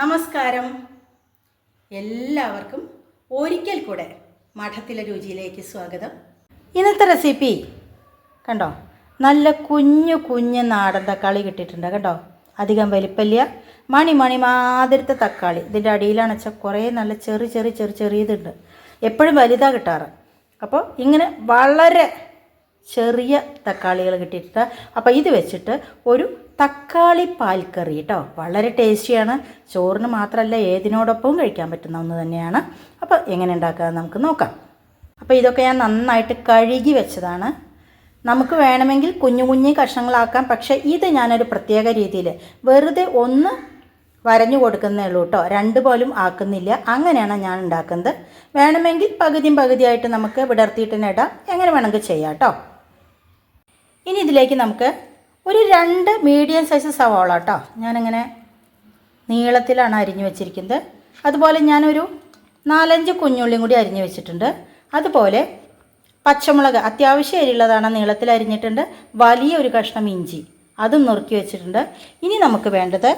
നമസ്കാരം. എല്ലാവർക്കും ഒരിക്കൽ കൂടെ മഠത്തിലെ രുചിയിലേക്ക് സ്വാഗതം. ഇന്നത്തെ റെസിപ്പി കണ്ടോ? നല്ല കുഞ്ഞു കുഞ്ഞ് നാടൻ തക്കാളി കിട്ടിയിട്ടുണ്ട് കേട്ടോ അധികം വലിപ്പമില്ല മണി മണി മാതിരത്തെ തക്കാളി. ഇതിന്റെ അടിയിലാണ് വെച്ചാൽ കുറേ നല്ല ചെറു ചെറു ചെറു ചെറിയതുണ്ട്. എപ്പോഴും വലുതാണ് കിട്ടാറ്. അപ്പോൾ ഇങ്ങനെ വളരെ ചെറിയ തക്കാളികൾ കിട്ടിയിട്ടുണ്ട്. അപ്പോൾ ഇത് വെച്ചിട്ട് ഒരു തക്കാളി പാൽക്കറി കേട്ടോ വളരെ ടേസ്റ്റിയാണ്. ചോറിന് മാത്രമല്ല ഏതിനോടൊപ്പവും കഴിക്കാൻ പറ്റുന്ന ഒന്ന് തന്നെയാണ്. അപ്പോൾ എങ്ങനെ ഉണ്ടാക്കുക നമുക്ക് നോക്കാം. അപ്പോൾ ഇതൊക്കെ ഞാൻ നന്നായിട്ട് കഴുകി വെച്ചതാണ്. നമുക്ക് വേണമെങ്കിൽ കുഞ്ഞു കുഞ്ഞു കഷ്ണങ്ങളാക്കാം. പക്ഷേ ഇത് ഞാനൊരു പ്രത്യേക രീതിയിൽ വെറുതെ ഒന്ന് വരഞ്ഞു കൊടുക്കുന്നേ ഉള്ളൂ കേട്ടോ രണ്ട് പോലും ആക്കുന്നില്ല. അങ്ങനെയാണ് ഞാൻ ഉണ്ടാക്കുന്നത്. വേണമെങ്കിൽ പകുതിയും പകുതിയായിട്ട് നമുക്ക് വിടർത്തിയിട്ട് തന്നെ ഇടാം. എങ്ങനെ വേണമെങ്കിൽ ചെയ്യാം കേട്ടോ ഇനി ഇതിലേക്ക് നമുക്ക് ഒരു രണ്ട് മീഡിയം സൈസ് സവാള കേട്ടോ ഞാനിങ്ങനെ നീളത്തിലാണ് അരിഞ്ഞു വെച്ചിരിക്കുന്നത്. അതുപോലെ ഞാനൊരു നാലഞ്ച് കുഞ്ഞുള്ളിയും കൂടി അരിഞ്ഞു വെച്ചിട്ടുണ്ട്. അതുപോലെ പച്ചമുളക് അത്യാവശ്യം എരിയുള്ളതാണ് നീളത്തിൽ അരിഞ്ഞിട്ടുണ്ട്. വലിയ ഒരു കഷ്ണം ഇഞ്ചി അതും നുറുക്കി വെച്ചിട്ടുണ്ട്. ഇനി നമുക്ക് വേണ്ടത്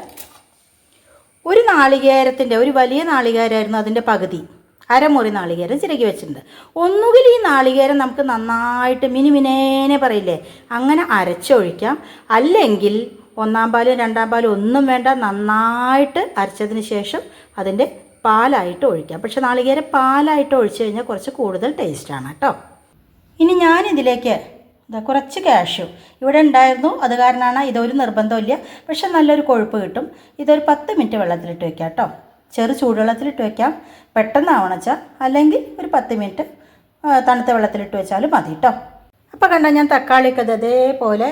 ഒരു നാളികേരത്തിന്റെ ഒരു വലിയ നാളികേരമായിരുന്നു അതിന്റെ പകുതി. അരമുറി നാളികേരം ചിരകി വെച്ചിട്ടുണ്ട്. ഒന്നുകിൽ ഈ നാളികേരം നമുക്ക് നന്നായിട്ട് മിനിമിനേനെ പറയില്ലേ? അങ്ങനെ അരച്ചൊഴിക്കാം. അല്ലെങ്കിൽ ഒന്നാം പാലും രണ്ടാം പാലും ഒന്നും വേണ്ട നന്നായിട്ട് അരച്ചതിന് ശേഷം അതിന്റെ പാലായിട്ട് ഒഴിക്കാം. പക്ഷെ നാളികേരം പാലായിട്ട് ഒഴിച്ചു കഴിഞ്ഞാൽ കുറച്ച് കൂടുതൽ ടേസ്റ്റാണ് കേട്ടോ. ഇനി ഞാനിതിലേക്ക് കുറച്ച് ക്യാഷ്യൂ ഇവിടെ ഉണ്ടായിരുന്നു അത് കാരണമാണ് ഇതൊരു നിർബന്ധമില്ല പക്ഷെ നല്ലൊരു കൊഴുപ്പ് കിട്ടും. ഇതൊരു പത്ത് മിനിറ്റ് വെള്ളത്തിലിട്ട് വെക്കാം കേട്ടോ. ചെറു ചൂടുവെള്ളത്തിലിട്ട് വെക്കാം. പെട്ടെന്ന് ആവണച്ച അല്ലെങ്കിൽ ഒരു പത്ത് മിനിറ്റ് തണുത്ത വെള്ളത്തിലിട്ട് വെച്ചാലും മതി കേട്ടോ അപ്പോൾ കണ്ട ഞാൻ തക്കാളിയൊക്കെ ഇത് അതേപോലെ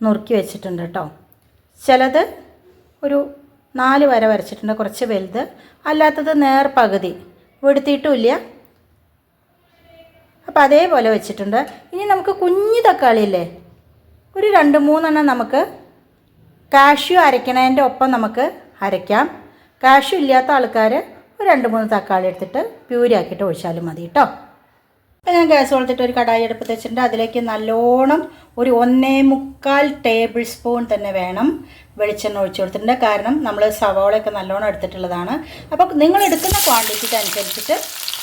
നുറുക്കി വെച്ചിട്ടുണ്ട് കേട്ടോ ചിലത് ഒരു നാല് വര വരച്ചിട്ടുണ്ട് കുറച്ച് വലുത്. അല്ലാത്തത് നേർ പകുതി. വെടുത്തിയിട്ടുമില്ല അപ്പോൾ അതേപോലെ വെച്ചിട്ടുണ്ട്. ഇനി നമുക്ക് കുഞ്ഞു തക്കാളിയല്ലേ? ഒരു രണ്ട് മൂന്നെണ്ണം നമുക്ക് കാഷ്യൂ അരയ്ക്കണേന്റെ ഒപ്പം നമുക്ക് അരയ്ക്കാം. കാഷ്യൂ ഇല്ലാത്ത ആൾക്കാർ ഒരു രണ്ട് മൂന്ന് തക്കാളി എടുത്തിട്ട് പ്യൂരി ആക്കിയിട്ട് ഒഴിച്ചാലും മതി കേട്ടോ അപ്പോൾ ഞാൻ ഗ്യാസ് കൊടുത്തിട്ട് ഒരു കടായി എടുപ്പ് വെച്ചിട്ടുണ്ട്. അതിലേക്ക് നല്ലോണം ഒരു ഒന്നേ മുക്കാൽ ടേബിൾ സ്പൂൺ തന്നെ വേണം വെളിച്ചെണ്ണ ഒഴിച്ചു കൊടുത്തിട്ടുണ്ട്. കാരണം നമ്മൾ സവാളയൊക്കെ നല്ലോണം എടുത്തിട്ടുള്ളതാണ്. അപ്പോൾ നിങ്ങൾ എടുക്കുന്ന ക്വാണ്ടിറ്റിക്ക് അനുസരിച്ചിട്ട്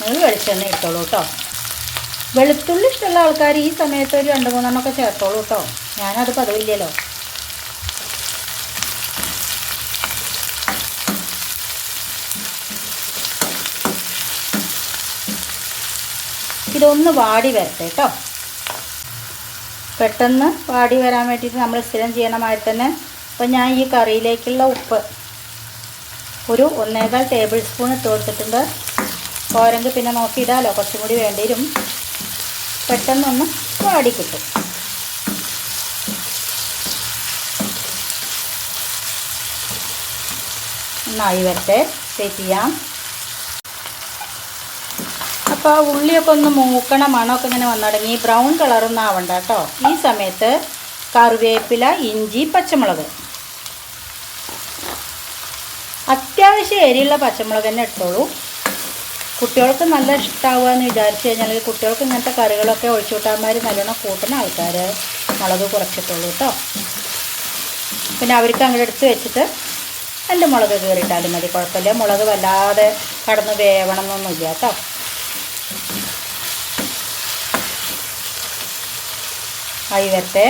നിങ്ങൾ വെളിച്ചെണ്ണ ഇട്ടോളൂ കേട്ടോ വെളുത്തുള്ളി ഇഷ്ടമുള്ള ആൾക്കാർ ഈ സമയത്ത് ഒരു രണ്ട് മൂന്നെണ്ണമൊക്കെ ചേർത്തോളൂ കേട്ടോ ഞാനത് പതിവില്ലല്ലോ. ഇതൊന്ന് വാടി വരട്ടെ കേട്ടോ. പെട്ടെന്ന് വാടി വരാൻ വേണ്ടിയിട്ട് നമ്മൾ സ്ഥിരം ചെയ്യണ മാതിരി തന്നെ അപ്പോൾ ഞാൻ ഈ കറിയിലേക്കുള്ള ഉപ്പ് ഒരു ഒന്നേകാൽ ടേബിൾ സ്പൂൺ ഇട്ട് കൊടുത്തിട്ടുണ്ട്. പോരെങ്കിൽ പിന്നെ നോക്കിയിടാലോ കുറച്ചും കൂടി വേണ്ടി വരും. പെട്ടെന്നൊന്ന് വാടി കിട്ടും. നന്നായി വരട്ടെ സെറ്റ് ചെയ്യാം. അപ്പോൾ ആ ഉള്ളിയൊക്കെ ഒന്ന് മൂക്കണ മണമൊക്കെ ഇങ്ങനെ വന്നു തുടങ്ങി ബ്രൗൺ കളറൊന്നും ആവണ്ട കേട്ടോ ഈ സമയത്ത് കറിവേപ്പില ഇഞ്ചി പച്ചമുളക്. അത്യാവശ്യം എരിയുള്ള പച്ചമുളക് തന്നെ എടുത്തോളൂ കുട്ടികൾക്ക് നല്ല ഇഷ്ടമാവുക എന്ന് വിചാരിച്ചു കഴിഞ്ഞാൽ കുട്ടികൾക്ക് ഇങ്ങനത്തെ കറികളൊക്കെ ഒഴിച്ചുകൂട്ടാന്മാർ നല്ലോണം കൂട്ടുന്ന ആൾക്കാർ മുളക് കുറച്ചിട്ടുള്ളൂ കേട്ടോ പിന്നെ അവർക്ക് അങ്ങോട്ട് എടുത്ത് വെച്ചിട്ട് രണ്ട് മുളക് കീറിയിട്ടാലും മതി. കുഴപ്പമില്ല. മുളക് വല്ലാതെ കടന്ന് വേവണം എന്നൊന്നുമില്ല കേട്ടോ ആയി വരട്ടെ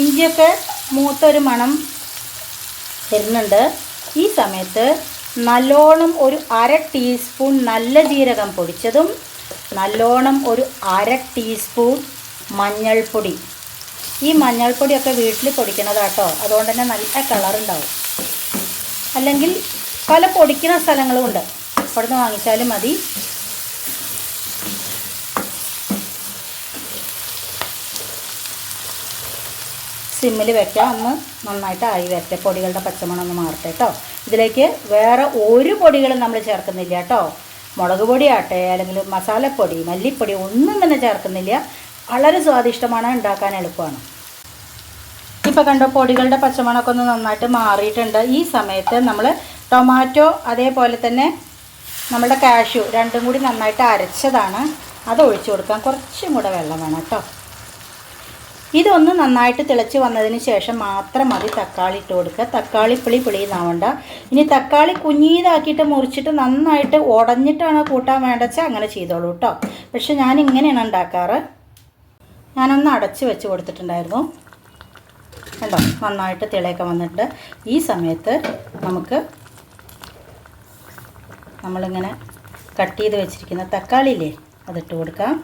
ഇഞ്ചിയൊക്കെ മൂത്തൊരു മണം വരുന്നുണ്ട്. ഈ സമയത്ത് നല്ലോണം ഒരു അര ടീസ്പൂൺ നല്ല ജീരകം പൊടിച്ചതും നല്ലോണം ഒരു അര ടീസ്പൂൺ മഞ്ഞൾപ്പൊടി. ഈ മഞ്ഞൾപ്പൊടിയൊക്കെ വീട്ടിൽ പൊടിക്കണതാട്ടോ. അതുകൊണ്ട് തന്നെ നല്ല കളറുണ്ടാവും. അല്ലെങ്കിൽ പല പൊടിക്കുന്ന സ്ഥലങ്ങളും ഉണ്ട്. അവിടുന്ന് വാങ്ങിച്ചാലും മതി. സിമ്മിൽ വെക്കാം. ഒന്ന് നന്നായിട്ട് ആയി വരട്ടെ. പൊടികളുടെ പച്ചമണം ഒന്ന് മാറട്ടെ കേട്ടോ ഇതിലേക്ക് വേറെ ഒരു പൊടികളും നമ്മൾ ചേർക്കുന്നില്ല കേട്ടോ മുളക് പൊടിയാട്ടെ അല്ലെങ്കിൽ മസാലപ്പൊടി മല്ലിപ്പൊടി ഒന്നും തന്നെ ചേർക്കുന്നില്ല. വളരെ സ്വാദിഷ്ടമാണ് ഉണ്ടാക്കാൻ എളുപ്പമാണ്. ഇപ്പോൾ കണ്ടോ പൊടികളുടെ പച്ചമണമൊക്കെ ഒന്ന് നന്നായിട്ട് മാറിയിട്ടുണ്ട്. ഈ സമയത്ത് നമ്മൾ ടൊമാറ്റോ അതേപോലെ തന്നെ നമ്മുടെ കാഷ്യൂ രണ്ടും കൂടി നന്നായിട്ട് അരച്ചതാണ്. അത് ഒഴിച്ചു കൊടുക്കാം. കുറച്ചും കൂടെ വെള്ളം വേണം കേട്ടോ. ഇതൊന്ന് നന്നായിട്ട് തിളച്ച് വന്നതിന് ശേഷം മാത്രം മതി തക്കാളി ഇട്ട് കൊടുക്കുക. തക്കാളി പിളി പുളിയെന്നാവണ്ട ഇനി തക്കാളി കുഞ്ഞീതാക്കിയിട്ട് മുറിച്ചിട്ട് നന്നായിട്ട് ഉടഞ്ഞിട്ടാണ് കൂട്ടാൻ വേണ്ടച്ചാൽ അങ്ങനെ ചെയ്തോളൂ കേട്ടോ. പക്ഷെ ഞാൻ ഇങ്ങനെയാണ് ഉണ്ടാക്കാറ്. ഞാനൊന്ന് അടച്ച് വെച്ച് കൊടുത്തിട്ടുണ്ടായിരുന്നു. കണ്ടോ? നന്നായിട്ട് തിളയൊക്കെ വന്നിട്ട് ഈ സമയത്ത് നമുക്ക് നമ്മളിങ്ങനെ കട്ട് ചെയ്ത് വെച്ചിരിക്കുന്ന തക്കാളി ഇല്ലേ അതിട്ട് കൊടുക്കാം.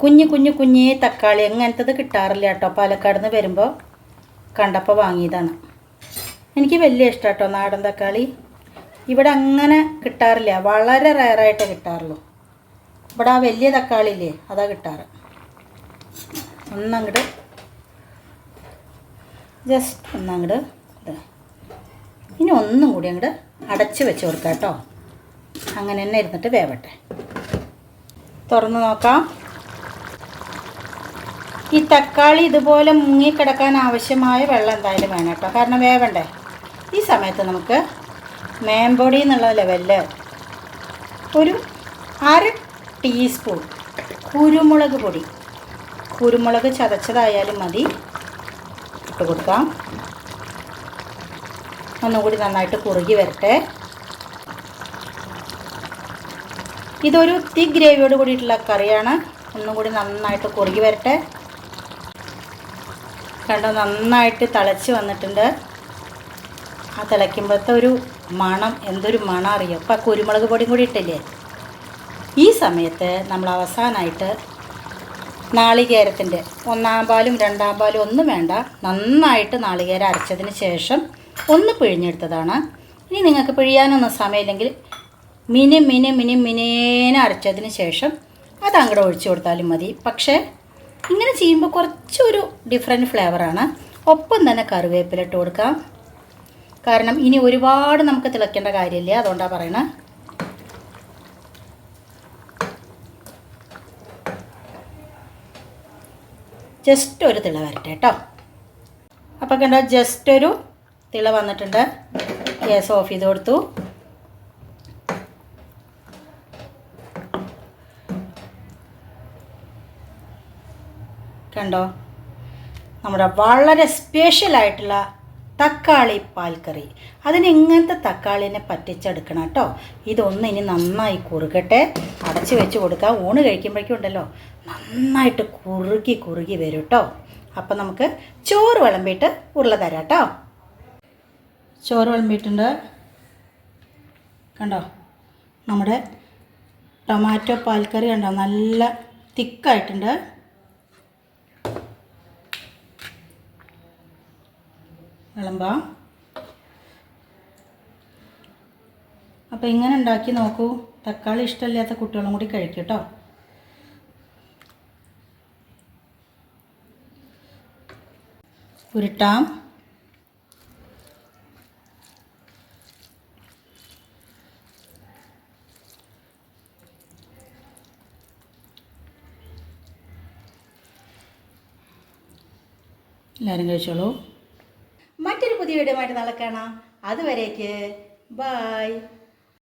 കുഞ്ഞു കുഞ്ഞു കുഞ്ഞേ തക്കാളി അങ്ങനത്തത് കിട്ടാറില്ല കേട്ടോ. പാലക്കാട് നിന്ന് വരുമ്പോൾ കണ്ടപ്പോൾ വാങ്ങിയതാണ്. എനിക്ക് വലിയ ഇഷ്ടം കേട്ടോ നാടൻ തക്കാളി. ഇവിടെ അങ്ങനെ കിട്ടാറില്ല. വളരെ റയറായിട്ടേ കിട്ടാറുള്ളൂ. ഇവിടെ ആ വലിയ തക്കാളി ഇല്ലേ അതാ കിട്ടാറ്. ഒന്നങ്ങട് ജസ്റ്റ് ഒന്നങ്ങട് ഇത്. ഇനി ഒന്നും കൂടി അങ്ങോട്ട് അടച്ച് വെച്ച് കൊടുക്കാം കേട്ടോ. അങ്ങനെ തന്നെ ഇരുന്നിട്ട് വേവട്ടെ. തുറന്ന് നോക്കാം. ഈ തക്കാളി ഇതുപോലെ മുങ്ങിക്കിടക്കാൻ ആവശ്യമായ വെള്ളം എന്തായാലും വേണം കേട്ടോ. കാരണം വേവണ്ടേ? ഈ സമയത്ത് നമുക്ക് മേമ്പൊടി എന്നുള്ള ലെവലിൽ ഒരു അര ടീസ്പൂൺ കുരുമുളക് പൊടി. കുരുമുളക് ചതച്ചതായാലും മതി. ഇട്ട് കൊടുക്കാം. ഒന്നുകൂടി നന്നായിട്ട് കുറുകി വരട്ടെ. ഇതൊരു തീ ഗ്രേവിയോട് കൂടിയിട്ടുള്ള കറിയാണ്. ഒന്നും കൂടി നന്നായിട്ട് കുറുകി വരട്ടെ. കണ്ടോ നന്നായിട്ട് തിളച്ച് വന്നിട്ടുണ്ട്. ആ തിളയ്ക്കുമ്പോഴത്തെ ഒരു മണം എന്തൊരു മണം അറിയാം? ഇപ്പം കുരുമുളക് പൊടിയും കൂടി ഇട്ടില്ലേ? ഈ സമയത്ത് നമ്മൾ അവസാനമായിട്ട് നാളികേരത്തിന്റെ. ഒന്നാം പാലും രണ്ടാം പാലും ഒന്നും വേണ്ട. നന്നായിട്ട് നാളികേരം അരച്ചതിന് ശേഷം ഒന്ന് പിഴിഞ്ഞെടുത്തതാണ്. ഇനി നിങ്ങൾക്ക് പിഴിയാനൊന്നും സമയമില്ലെങ്കിൽ മിനി മിനി മിനി മിനേനെ അരച്ചതിന് ശേഷം അത് അങ്ങോട്ട് ഒഴിച്ചു കൊടുത്താലും മതി. പക്ഷേ ഇങ്ങനെ ചെയ്യുമ്പോൾ കുറച്ചൊരു ഡിഫറെന്റ് ഫ്ലേവറാണ് ഒപ്പം തന്നെ കറിവേപ്പിലിട്ട് കൊടുക്കാം. കാരണം ഇനി ഒരുപാട് നമുക്ക് തിളയ്ക്കേണ്ട കാര്യമില്ല. അതുകൊണ്ടാണ് പറയണത് ജസ്റ്റ് ഒരു തിള വരട്ടെ കേട്ടോ അപ്പോൾ കണ്ടോ ജസ്റ്റ് ഒരു തിള വന്നിട്ടുണ്ട്. ഗ്യാസ് ഓഫ് ചെയ്ത് കൊടുത്തു. കണ്ടോ നമ്മുടെ വളരെ സ്പെഷ്യലായിട്ടുള്ള തക്കാളി പാൽക്കറി. അതിന് ഇങ്ങനത്തെ തക്കാളിനെ പറ്റിച്ചെടുക്കണം കേട്ടോ ഇതൊന്ന് ഇനി നന്നായി കുറുകട്ടെ. അടച്ചു വെച്ച് കൊടുക്കുക ഊണ് കഴിക്കുമ്പോഴേക്കും ഉണ്ടല്ലോ. നന്നായിട്ട് കുറുകി കുറുകി വരും കേട്ടോ അപ്പം നമുക്ക് ചോറ് വിളമ്പിയിട്ട് ഉരുള തരാം കേട്ടോ ചോറ് വിളമ്പിയിട്ടുണ്ട്. കണ്ടോ? നമ്മുടെ ടൊമാറ്റോ പാൽക്കറി കണ്ടോ? നല്ല തിക്കായിട്ടുണ്ട്. വിളമ്പാം. അപ്പോൾ ഇങ്ങനെ ഉണ്ടാക്കി നോക്കൂ. തക്കാളി ഇഷ്ടമില്ലാത്ത കുട്ടികളും കൂടി കഴിക്കും കേട്ടോ ഉരുട്ടാം. എല്ലാവരും കഴിച്ചോളൂ. മറ്റൊരു പുതിയ വീഡിയോ ആയിട്ട് നാളെ കാണാം. അതുവരേക്ക് ബായ്